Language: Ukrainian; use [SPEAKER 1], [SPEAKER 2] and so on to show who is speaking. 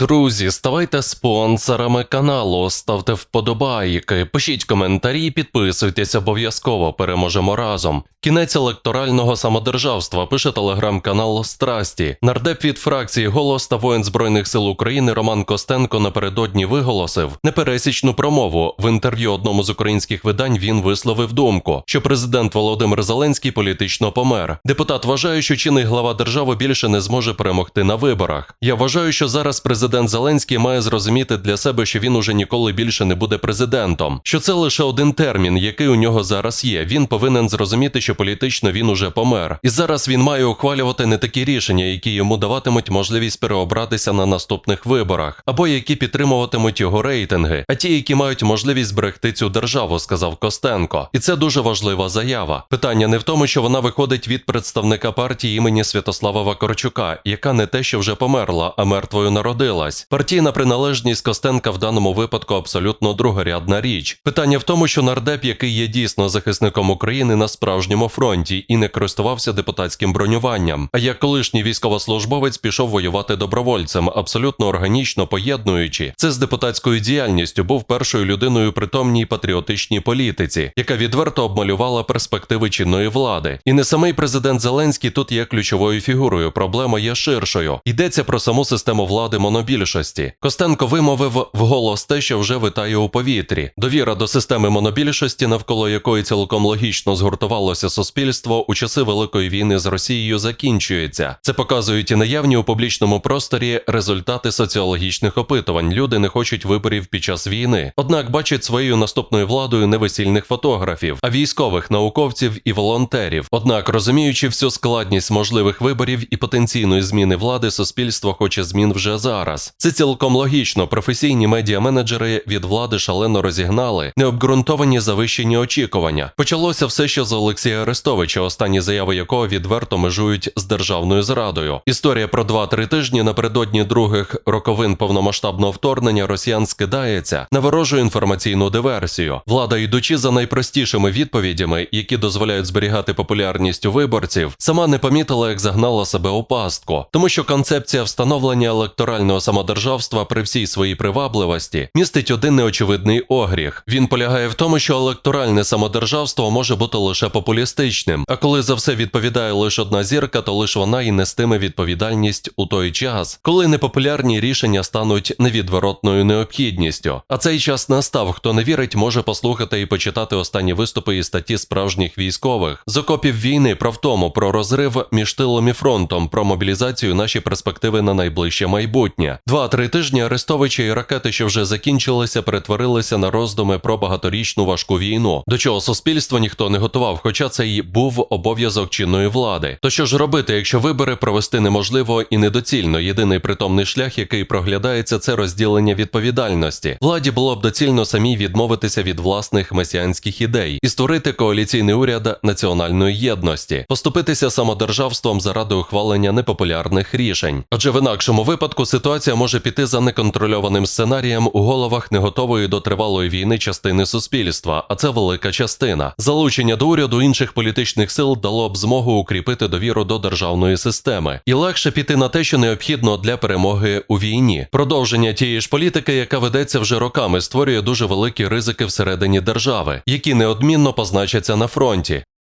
[SPEAKER 1] Друзі, ставайте спонсорами каналу, ставте вподобайки, пишіть коментарі, підписуйтесь обов'язково. Переможемо разом. Кінець електорального самодержавства пише телеграм-канал Страсті. Нардеп від фракції Голос та воїн збройних сил України Роман Костенко напередодні виголосив непересічну промову. В інтерв'ю одному з українських видань він висловив думку, що президент Володимир Зеленський політично помер. Депутат вважає, що чинний глава держави більше не зможе перемогти на виборах. Я вважаю, що зараз президент Зеленський має зрозуміти для себе, що він уже ніколи більше не буде президентом. Що це лише один термін, який у нього зараз є. Він повинен зрозуміти, що політично він уже помер. І зараз він має ухвалювати не такі рішення, які йому даватимуть можливість переобратися на наступних виборах, або які підтримуватимуть його рейтинги, а ті, які мають можливість зберегти цю державу, сказав Костенко. І це дуже важлива заява. Питання не в тому, що вона виходить від представника партії імені Святослава Вакарчука, яка не те, що вже померла, а мертвою народилась. Партійна приналежність Костенка в даному випадку абсолютно другорядна річ. Питання в тому, що нардеп, який є дійсно захисником України на справжньому фронті і не користувався депутатським бронюванням, а як колишній військовослужбовець пішов воювати добровольцем, абсолютно органічно поєднуючи це з депутатською діяльністю, був першою людиною при томній патріотичній політиці, яка відверто обмалювала перспективи чинної влади. І не самий президент Зеленський тут є ключовою фігурою. Проблема є ширшою. Йдеться про саму систему влади монобільшості. Костенко вимовив вголос те, що вже витає у повітрі. Довіра до системи монобільшості, навколо якої цілком логічно згуртувалося суспільство у часи великої війни з Росією, закінчується. Це показують і наявні у публічному просторі результати соціологічних опитувань. Люди не хочуть виборів під час війни. Однак бачать своєю наступною владою не весільних фотографів, а військових науковців і волонтерів. Однак, розуміючи всю складність можливих виборів і потенційної зміни влади, суспільство хоче змін вже зараз. Це цілком логічно. Професійні медіаменеджери від влади шалено розігнали необґрунтовані завищені очікування. Почалося все ще з Олексія Арестовича, останні заяви якого відверто межують з державною зрадою. Історія про 2-3 тижні напередодні других роковин повномасштабного вторгнення росіян скидається на ворожу інформаційну диверсію. Влада, йдучи за найпростішими відповідями, які дозволяють зберігати популярність у виборців, сама не помітила, як загнала себе у пастку, тому що концепція встановлення електорального самодержавства при всій своїй привабливості містить один неочевидний огріх. Він полягає в тому, що електоральне самодержавство може бути лише популістичним. А коли за все відповідає лише одна зірка, то лише вона і нестиме відповідальність у той час, коли непопулярні рішення стануть невідворотною необхідністю. А цей час настав. Хто не вірить, може послухати і почитати останні виступи і статті справжніх військових з окопів війни про втому, про розрив між тилом і фронтом, про мобілізацію, наші перспективи на найближче майбутнє. Два-три тижні арестовичі і ракети, що вже закінчилися, перетворилися на роздуми про багаторічну важку війну, до чого суспільство ніхто не готував, хоча це й був обов'язок чинної влади. То що ж робити, якщо вибори провести неможливо і недоцільно? Єдиний притомний шлях, який проглядається, це розділення відповідальності. Владі було б доцільно самій відмовитися від власних месіанських ідей і створити коаліційний уряд національної єдності, поступитися самодержавством заради ухвалення непопулярних рішень. Адже в інакшому випадку ситуація може піти за неконтрольованим сценарієм у головах неготової до тривалої війни частини суспільства, а це велика частина. Залучення до уряду інших політичних сил дало б змогу укріпити довіру до державної системи і легше піти на те, що необхідно для перемоги у війні. Продовження тієї ж політики, яка ведеться вже роками, створює дуже великі ризики всередині держави, які неодмінно позначаться на фронті.